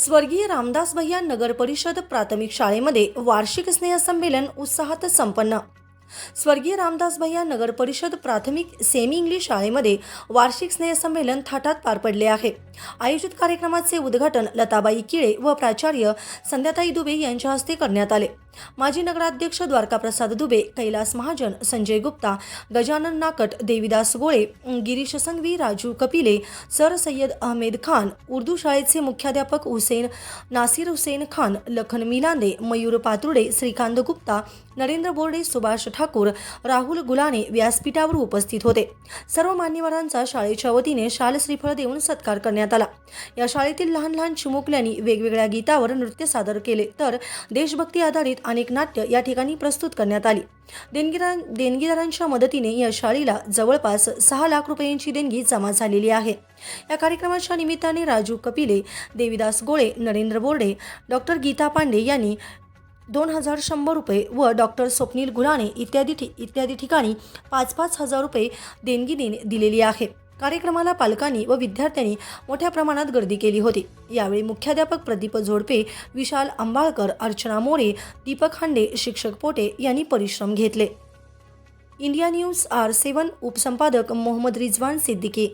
स्वर्गीय रामदास भैया नगर परिषद प्राथमिक शाळेमध्ये वार्षिक स्नेहसंमेलन उत्साहात संपन्न. स्वर्गीय रामदास भैया नगर परिषद प्राथमिक सेमी इंग्लिश शाळेमध्ये वार्षिक स्नेहसंमेलन थाटात पार पडले आहे. आयोजित कार्यक्रमाचे उद्घाटन लताबाई किळे व प्राचार्य संध्याताई दुबे यांच्या हस्ते करण्यात आले. माजी नगराध्यक्ष द्वारकाप्रसाद दुबे कैलास महाजन संजय गुप्ता गजानन नाकट देविदास गोळे गिरीश संघवी राजू कपिले सर सय्यद अहमेद खान उर्दू शाळेचे मुख्याध्यापक हुसेन नासिर हुसेन खान लखन मिलांदे मयूर पातुर्डे श्रीकांत गुप्ता नरेंद्र बोर्डे सुभाष ठाकूर राहुल गुलाने व्यासपीठावर उपस्थित होते. सर्व मान्यवरांचा शाळेच्या वतीने शाल श्रीफळ देऊन सत्कार करण्यात आला. या शाळेतील लहान लहान चिमुकल्यांनी वेगवेगळ्या गीतावर नृत्य सादर केले. तर देशभक्ती आधारित अनेक नाट्य या ठिकाणी प्रस्तुत करण्यात आली. देणगीदार देणगीदारांच्या मदतीने या शाळेला जवळपास सहा लाख रुपयांची देणगी जमा झालेली आहे. या कार्यक्रमाच्या निमित्ताने राजू कपिले देविदास गोळे नरेंद्र बोर्डे डॉक्टर गीता पांडे यांनी दोन हजार शंभर रुपये व डॉक्टर स्वप्नील गुलाने इत्यादी ठि इत्यादी ठिकाणी पाच पाच हजार रुपये देणगी देणे दिलेली आहे. कार्यक्रमाला पालकांनी व विद्यार्थ्यांनी मोठ्या प्रमाणात गर्दी केली होती. यावेळी मुख्याध्यापक प्रदीप झोडपे विशाल आंबाळकर अर्चना मोरे दीपक हांडे शिक्षक पोटे यांनी परिश्रम घेतले. इंडिया न्यूज आर सेवन उपसंपादक मोहम्मद रिजवान सिद्दीकी